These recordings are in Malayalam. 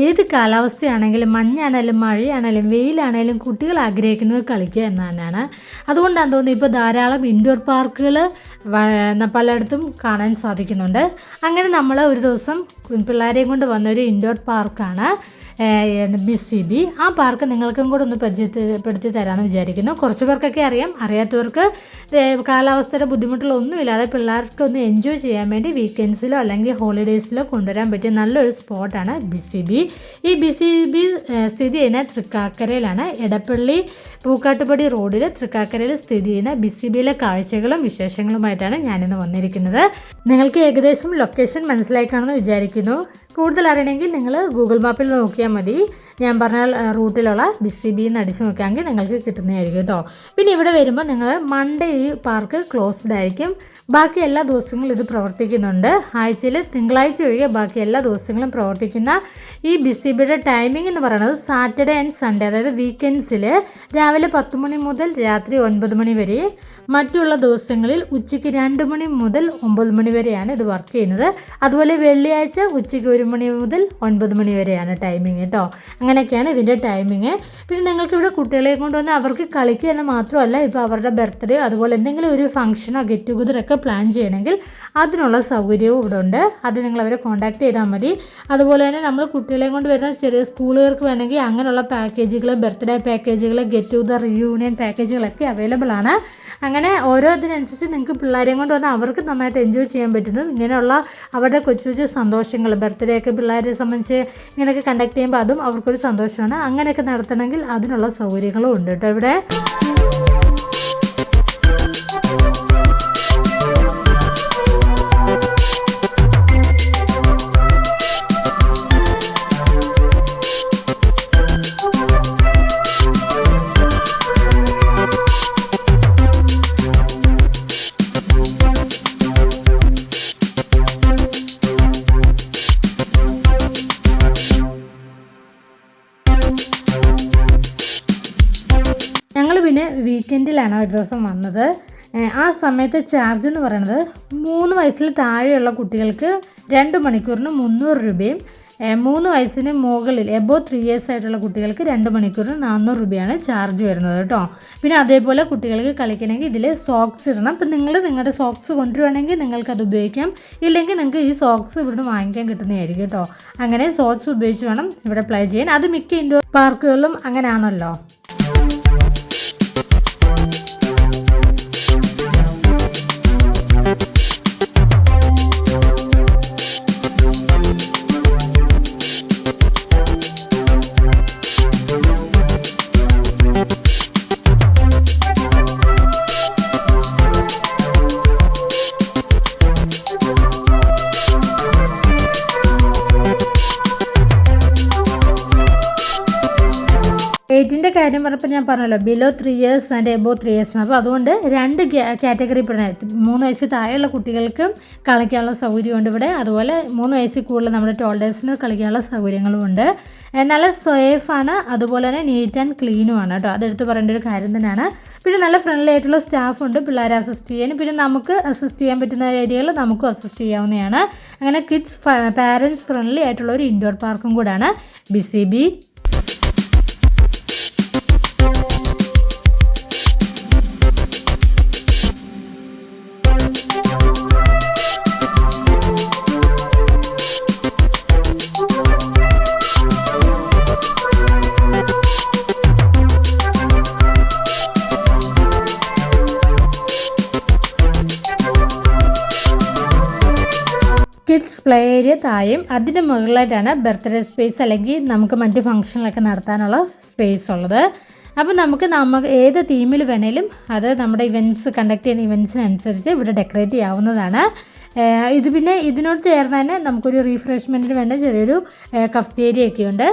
ഏത് കാലാവസ്ഥയാണെങ്കിലും മഞ്ഞാണേലും മഴയാണേലും വെയിലാണേലും കുട്ടികൾ ആഗ്രഹിക്കുന്നത് കളിക്കുക എന്ന് തന്നെയാണ് അതുകൊണ്ടാണ് തോന്നുന്നത് ഇപ്പോൾ ധാരാളം ഇൻഡോർ പാർക്കുകൾ പലയിടത്തും കാണാൻ സാധിക്കുന്നുണ്ട്. അങ്ങനെ നമ്മൾ ഒരു ദിവസം പിള്ളേരെയും കൊണ്ട് വന്നൊരു ഇൻഡോർ പാർക്കാണ്. ബി സി ബി ആ പാർക്ക് നിങ്ങൾക്കും കൂടെ ഒന്ന് പരിചയപ്പെടുത്തി തരാമെന്ന് വിചാരിക്കുന്നു. കുറച്ച് പേർക്കൊക്കെ അറിയാം. അറിയാത്തവർക്ക് കാലാവസ്ഥയുടെ ബുദ്ധിമുട്ടുകളൊന്നുമില്ലാതെ പിള്ളേർക്ക് ഒന്ന് എൻജോയ് ചെയ്യാൻ വേണ്ടി വീക്കെൻഡ്സിലോ അല്ലെങ്കിൽ ഹോളിഡേയ്സിലോ കൊണ്ടുവരാൻ പറ്റിയ നല്ലൊരു സ്പോട്ടാണ് ബി സി ബി ഈ ബി സി ബി സ്ഥിതി ചെയ്യുന്ന തൃക്കാക്കരയിലാണ്. എടപ്പള്ളി പൂക്കാട്ടുപടി റോഡിൽ തൃക്കാക്കരയിൽ സ്ഥിതി ചെയ്യുന്ന ബി സി ബിയിലെ കാഴ്ചകളും വിശേഷങ്ങളുമായിട്ടാണ് ഞാനിന്ന് വന്നിരിക്കുന്നത്. നിങ്ങൾക്ക് ഏകദേശം ലൊക്കേഷൻ മനസ്സിലായി കാണുമെന്ന് വിചാരിക്കുന്നു കൂടുതൽ അറിയണമെങ്കിൽ നിങ്ങൾ ഗൂഗിൾ മാപ്പിൽ നോക്കിയാൽ മതി. ഞാൻ പറഞ്ഞ റൂട്ടിലുള്ള ബി സി ബി എന്ന് അടിച്ചു നോക്കുകയാണെങ്കിൽ നിങ്ങൾക്ക് കിട്ടുന്നതായിരിക്കും കേട്ടോ. പിന്നെ ഇവിടെ വരുമ്പോൾ നിങ്ങൾ മൺഡേ ഈ പാർക്ക് ക്ലോസ്ഡ് ആയിരിക്കും. ബാക്കി എല്ലാ ദിവസങ്ങളും ഇത് പ്രവർത്തിക്കുന്നുണ്ട്. ആഴ്ചയിൽ തിങ്കളാഴ്ച ഒഴികെ ബാക്കി എല്ലാ ദിവസങ്ങളും പ്രവർത്തിക്കുന്ന ഈ ബിസിബിയുടെ ബിയുടെ ടൈമിംഗ് എന്ന് പറയുന്നത് സാറ്റർഡേ ആൻഡ് സൺഡേ അതായത് വീക്കെൻഡ്സിൽ രാവിലെ പത്ത് മണി മുതൽ രാത്രി ഒൻപത് മണി വരെ. മറ്റുള്ള ദിവസങ്ങളിൽ ഉച്ചയ്ക്ക് രണ്ട് മണി മുതൽ ഒമ്പത് മണി വരെയാണ് ഇത് വർക്ക് ചെയ്യുന്നത്. അതുപോലെ വെള്ളിയാഴ്ച ഉച്ചയ്ക്ക് ഒരു മണി മുതൽ ഒൻപത് മണി വരെയാണ് ടൈമിങ് കേട്ടോ അങ്ങനെയൊക്കെയാണ് ഇതിന്റെ ടൈമിങ് പിന്നെ നിങ്ങൾക്ക് ഇവിടെ കുട്ടികളെ കൊണ്ടുവന്ന് അവർക്ക് കളിക്കുക എന്ന് മാത്രമല്ല ഇപ്പോൾ അവരുടെ ബർത്ത്ഡേ അതുപോലെ എന്തെങ്കിലും ഒരു ഫംഗ്ഷനോ ഗെറ്റ് ടുഗദറൊക്കെ പ്ലാൻ ചെയ്യണമെങ്കിൽ അതിനുള്ള സൗകര്യവും ഇവിടെ ഉണ്ട് അത് നിങ്ങൾ അവരെ കോൺടാക്ട് ചെയ്താൽ മതി. അതുപോലെ തന്നെ നമ്മൾ കുട്ടികളെ കൊണ്ട് വരുന്ന ചെറിയ സ്കൂളുകൾക്ക് വേണമെങ്കിൽ അങ്ങനെയുള്ള പാക്കേജുകൾ ബർത്ത്ഡേ പാക്കേജുകൾ ഗെറ്റ് ടു ദ റിയൂണിയൻ പാക്കേജുകളൊക്കെ അവൈലബിൾ ആണ്. അങ്ങനെ ഓരോ ഇതിനനുസരിച്ച് നിങ്ങൾക്ക് പിള്ളേരെയും കൊണ്ട് വന്നാൽ അവർക്ക് നന്നായിട്ട് എൻജോയ് ചെയ്യാൻ പറ്റുന്നു. ഇങ്ങനെയുള്ള അവരുടെ കൊച്ചു കൊച്ചു സന്തോഷങ്ങൾ ബർത്ത്ഡേ ഒക്കെ പിള്ളേരെ സംബന്ധിച്ച് ഇങ്ങനെയൊക്കെ കണ്ടക്ട് ചെയ്യുമ്പോൾ അതും അവർക്കൊരു സന്തോഷമാണ്. അങ്ങനെയൊക്കെ നടത്തണമെങ്കിൽ അതിനുള്ള സൗകര്യങ്ങളും ഉണ്ട് കേട്ടോ ഇവിടെ. പിന്നെ വീക്കെൻഡിലാണ് ഒരു ദിവസം വന്നത്. ആ സമയത്തെ ചാർജ് എന്ന് പറയുന്നത് മൂന്ന് വയസ്സിൽ താഴെയുള്ള കുട്ടികൾക്ക് രണ്ട് മണിക്കൂറിന് മുന്നൂറ് രൂപയും മൂന്ന് വയസ്സിന് മുകളിൽ എബോ ത്രീ ഇയേഴ്സ് ആയിട്ടുള്ള കുട്ടികൾക്ക് രണ്ട് മണിക്കൂറിന് നാനൂറ് രൂപയാണ് ചാർജ് വരുന്നത് കേട്ടോ. പിന്നെ അതേപോലെ കുട്ടികൾക്ക് കളിക്കണമെങ്കിൽ ഇതിൽ സോക്സ് ഇടണം. അപ്പം നിങ്ങൾ നിങ്ങളുടെ സോക്സ് കൊണ്ടുവരണമെങ്കിൽ നിങ്ങൾക്ക് അത് ഉപയോഗിക്കാം. ഇല്ലെങ്കിൽ നിങ്ങൾക്ക് ഈ സോക്സ് ഇവിടുന്ന് വാങ്ങിക്കാൻ കിട്ടുന്നതായിരിക്കും കേട്ടോ. അങ്ങനെ സോക്സ് ഉപയോഗിച്ച് വേണം ഇവിടെ പ്ലേ ചെയ്യാൻ. അത് മിക്ക ഇൻഡോർ പാർക്കുകളിലും അങ്ങനെയാണല്ലോ എയ്റ്റിന്റെ കാര്യം പറഞ്ഞപ്പോൾ ഞാൻ പറഞ്ഞല്ലോ below three years and above three years അപ്പോൾ അതുകൊണ്ട് രണ്ട് കാറ്റഗറി പെടുന്ന മൂന്ന് വയസ്സിൽ താഴെയുള്ള കുട്ടികൾക്കും കളിക്കാനുള്ള സൗകര്യമുണ്ട് ഇവിടെ. അതുപോലെ മൂന്ന് വയസ്സിൽ കൂടുതൽ നമ്മുടെ ടോൾഡേഴ്സിന് കളിക്കാനുള്ള സൗകര്യങ്ങളും ഉണ്ട്. നല്ല സേഫാണ് അതുപോലെ തന്നെ നീറ്റ് ആൻഡ് ക്ലീനുമാണ് കേട്ടോ. അതെടുത്ത് പറയേണ്ട ഒരു കാര്യം തന്നെയാണ്. പിന്നെ നല്ല ഫ്രണ്ട്ലി ആയിട്ടുള്ള സ്റ്റാഫുണ്ട് പിള്ളേരെ അസിസ്റ്റ് ചെയ്യാനും പിന്നെ നമുക്ക് അസിസ്റ്റ് ചെയ്യാൻ പറ്റുന്ന ഏരിയയിൽ നമുക്കും അസിസ്റ്റ് ചെയ്യാവുന്നതാണ്. അങ്ങനെ കിഡ്സ് പാരൻസ് ഫ്രണ്ട്ലി ആയിട്ടുള്ള ഒരു ഇൻഡോർ പാർക്കും കൂടാണ്. B C B kids play area താഴെയും അതിന്റെ മുകളിലായിട്ടാണ് ബർത്ത്ഡേ സ്പേസ് അല്ലെങ്കിൽ നമുക്ക് മറ്റ് ഫംഗ്ഷനിലൊക്കെ നടത്താനുള്ള സ്പേസ് ഉള്ളത്. അപ്പോൾ നമുക്ക് നമ്മൾ ഏത് തീമിൽ വേണേലും അത് നമ്മുടെ ഇവന്റ്സ് കണ്ടക്ട് ചെയ്യുന്ന ഇവന്റ്സിനനുസരിച്ച് ഇവിടെ ഡെക്കറേറ്റ് ചെയ്യാവുന്നതാണ്. ഇത് പിന്നെ ഇതിനോട് ചേർന്ന് തന്നെ നമുക്കൊരു റീഫ്രഷ്മെന്റിന് വേണ്ട ചെറിയൊരു കഫ്റ്റേരിയ ഒക്കെ ഉണ്ട്.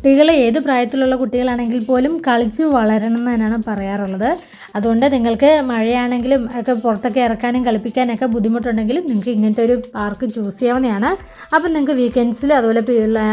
കുട്ടികൾ ഏത് പ്രായത്തിലുള്ള കുട്ടികളാണെങ്കിൽ പോലും കളിച്ചു വളരണം എന്ന് തന്നെയാണ് പറയാറുള്ളത്. അതുകൊണ്ട് നിങ്ങൾക്ക് മഴയാണെങ്കിലും ഒക്കെ പുറത്തൊക്കെ ഇറക്കാനും കളിപ്പിക്കാനൊക്കെ ബുദ്ധിമുട്ടുണ്ടെങ്കിലും നിങ്ങൾക്ക് ഇങ്ങനത്തെ ഒരു പാർക്ക് ചൂസ് ചെയ്യാവുന്നതാണ്. അപ്പം നിങ്ങൾക്ക് വീക്കെൻഡ്സിൽ അതുപോലെ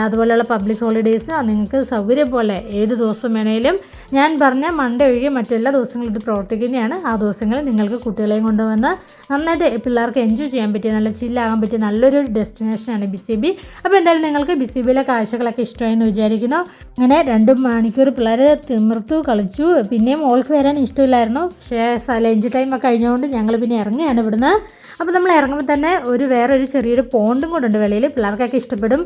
അതുപോലെയുള്ള പബ്ലിക് ഹോളിഡേയ്സിനോ നിങ്ങൾക്ക് സൗകര്യം പോലെ ഏത് ദിവസം വേണേലും ഞാൻ പറഞ്ഞ മൺഡേ ഒഴികെ മറ്റെല്ലാ ദിവസങ്ങളും ഇത് പ്രവർത്തിക്കുന്നതാണ്. ആ ദിവസങ്ങളിൽ നിങ്ങൾക്ക് കുട്ടികളെയും കൊണ്ടുവന്ന് നന്നായിട്ട് പിള്ളേർക്ക് എൻജോയ് ചെയ്യാൻ പറ്റിയ നല്ല ചില്ലാകാൻ പറ്റിയ നല്ലൊരു ഡെസ്റ്റിനേഷനാണ് ബി സി ബി അപ്പോൾ എന്തായാലും നിങ്ങൾക്ക് ബി സി ബിയിലെ കാഴ്ചകളൊക്കെ ഇഷ്ടമായെന്ന് വിചാരിക്കുന്നു. അങ്ങനെ രണ്ട് മണിക്കൂർ പിള്ളേർ തിമിർത്തു കളിച്ചു. പിന്നെയും ഓൾക്ക് വരാൻ ഇഷ്ടമില്ലായിരുന്നു. പക്ഷേ ലഞ്ച് ടൈം ഒക്കെ കഴിഞ്ഞുകൊണ്ട് ഞങ്ങൾ പിന്നെ ഇറങ്ങുകയാണ് ഇവിടുന്ന്. അപ്പോൾ നമ്മൾ ഇറങ്ങുമ്പോൾ തന്നെ ഒരു വേറൊരു ചെറിയൊരു പോണ്ടും കൂടെ ഉണ്ട് വെളിയിൽ. പിള്ളേർക്കൊക്കെ ഇഷ്ടപ്പെടും.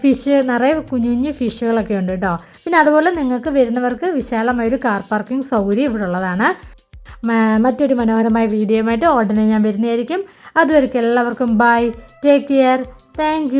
ഫിഷ് നിറയെ കുഞ്ഞു കുഞ്ഞു ഫിഷുകളൊക്കെ ഉണ്ട് കേട്ടോ. പിന്നെ അതുപോലെ നിങ്ങൾക്ക് വരുന്നവർക്ക് വിശാലമായൊരു കാർ പാർക്കിംഗ് സൗകര്യം ഇവിടെ ഉള്ളതാണ്. മറ്റൊരു മനോഹരമായ വീഡിയോയുമായിട്ട് ഉടനെ ഞാൻ വരുന്നതായിരിക്കും. അതുവരെയ്ക്ക് എല്ലാവർക്കും ബൈ ടേക്ക് കെയർ താങ്ക്